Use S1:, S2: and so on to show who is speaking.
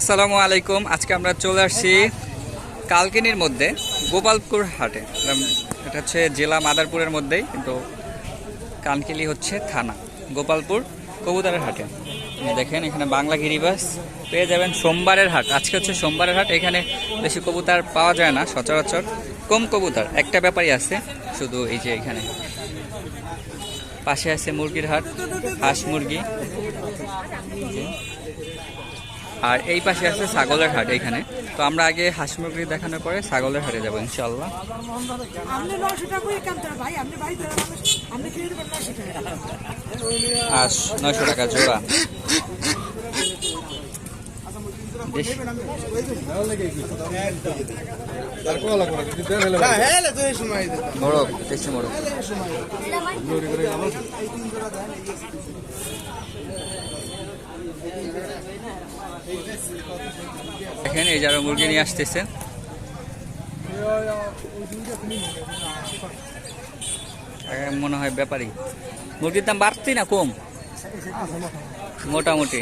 S1: আসসালামু আলাইকুম। আজকে আমরা চলে আসছি কালকিনির মধ্যে, গোপালপুর হাটে। এটা হচ্ছে জেলা মাদারপুরের মধ্যেই, কিন্তু কানকিলি হচ্ছে থানা, গোপালপুর কবুতরের হাটে। দেখেন, এখানে বাংলা গিরিবাস পেয়ে যাবেন সোমবারের হাট। আজকে হচ্ছে সোমবারের হাট, এখানে বেশি কবুতর পাওয়া যায় না, সচরাচর কম কবুতর। একটা ব্যাপারই আছে, শুধু এই যে এখানে পাশে আছে মুরগির হাট, হাঁস মুরগি আর এই পাশে আছে ছাগলের হাট এখানে। তো আমরা আগে হাঁস মুরগি দেখানোর পরে ছাগলের হাটে যাব ইনশাল্লাহ
S2: আপনি নশো টাকা জোড়া। কামতে ভাই আপনি বাড়ি ধরে আপনি কিনে দেবেন নশো টাকা
S1: হাঁস নয়শো টাকা জোড়া দেশি- মোরগ দেশি মোরগ দেখেন, এই যারা মুরগি নিয়ে আসতেছেন মনে হয় ব্যাপারই মুরগির দাম বাড়তি না কম? মোটামুটি।